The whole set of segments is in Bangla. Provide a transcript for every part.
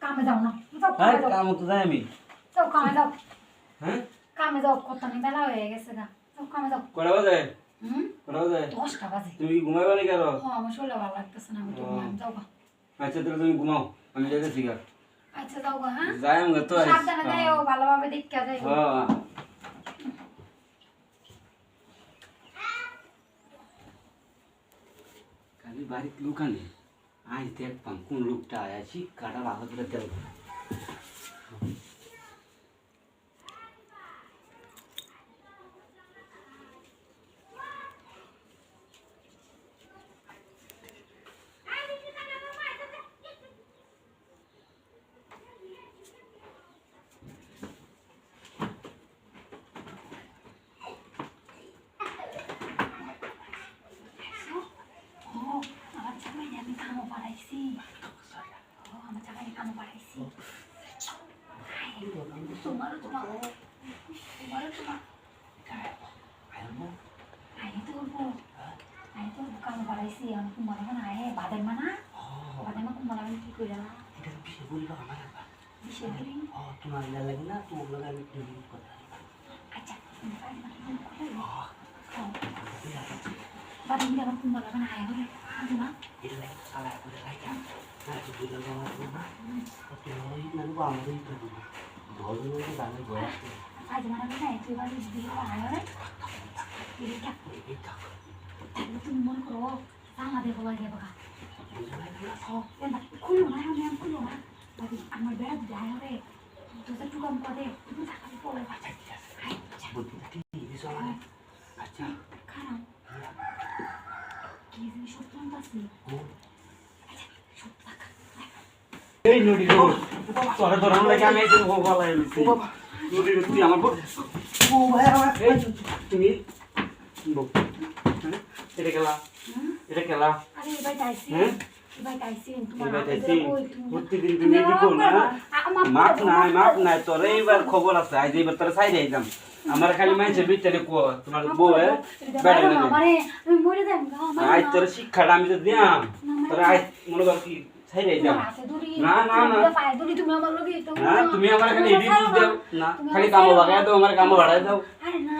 কামে যাও। না। হ্যাঁ কামে তো যাই আমি। কামে যাও। হ্যাঁ? কামে যাও কত বেলা হয়ে গেছে গা। কামে যাও। কটা বাজে? কটা বাজে? দশটা বাজে। তুমি ঘুমাইবা নাকি আরও? আমার শরীরে ভালো লাগতেছে না আমি তো যাও আচ্ছা তাহলে তুমি ঘুমাও আমি যাইতেছি গা। আচ্ছা যাও গা হ্যাঁ? যাই আমি তো সাবধানে যাইও ভালোভাবে দেখা যাইও। হ্যাঁ। কালি বাড়িতে লুকানে আজ দেখতাম কোন লোকটা আছি কাটা বাঘা করে দেব ও আমার জামাই আমি কামও পাঠাইছি ও আমার জামাই কামও পাঠাইছি তোমারও তোমার তোমারও তোমার আই তো বলব আই তো কামও পাঠাইছি আমি কুমার এখন আয়ে বাদাই মানা বাদাই মা কুমার আমি কি করে না বিশেষ করে তোমার লাগে না তোমার লাগে আমি কথা আচ্ছা বাদাই মিলে আমার কুমার এখন আয়ে হবে বুঝো না এটা লাগে সালা করে লাগে করো আমার বেড়া যায় হবে তোদের টুকু আমি তুমি থাকাতে পড়ে বুদ্ধিটা আচ্ছা খারাপ কি জিনিস সত্য আছে আচ্ছা সত্য থাকা এই নদী গো তোরা তোরা লাগে আমি একটু গলা এলিছি নদী তুই আমার ও ভাই আমার এই তুমি? হ্যাঁ? এটা খেলা। হুম? এটা খেলা। আরে এবার তাইছি হ্যাঁ? না? মাপ নাই মাপ নাই তোর এইবার খবর আছে। আজ এইবার তোর সাইড আইতাম। আমার খালি মাইছে বিটারে কো তোমার বউ বেড়ে মানে আজ তোর শিক্ষাটা আমি তো দিয়াম। তোর আজ মনে কর কি না, না, না। তুমি আমার লগে না তুমি আমার দাও। না। খালি কামো বাগায় দাও আমার কামো বাড়ায় দাও। আরে না।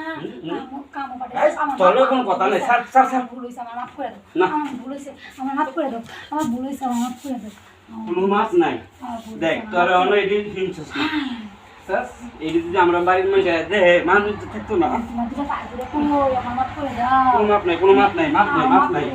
কাম চলো কোনো কথা নাই, ছাড়, ছাড়, ছাড়। ভুল হইছে আমার মাফ করে দাও। না। ভুল হইছে আমার মাফ করে দাও। আমার ভুল হইছে আমার মাফ করে দাও। কোনো মাছ নাই। দেখ তোর অন্য এডি হিংসস না। স্যার এডি যদি আমরা বাড়ির মধ্যে দে মানুষ থাকতো না। কোনো মাপ নাই কোনো মাপ নাই মাপ নাই মাপ নাই।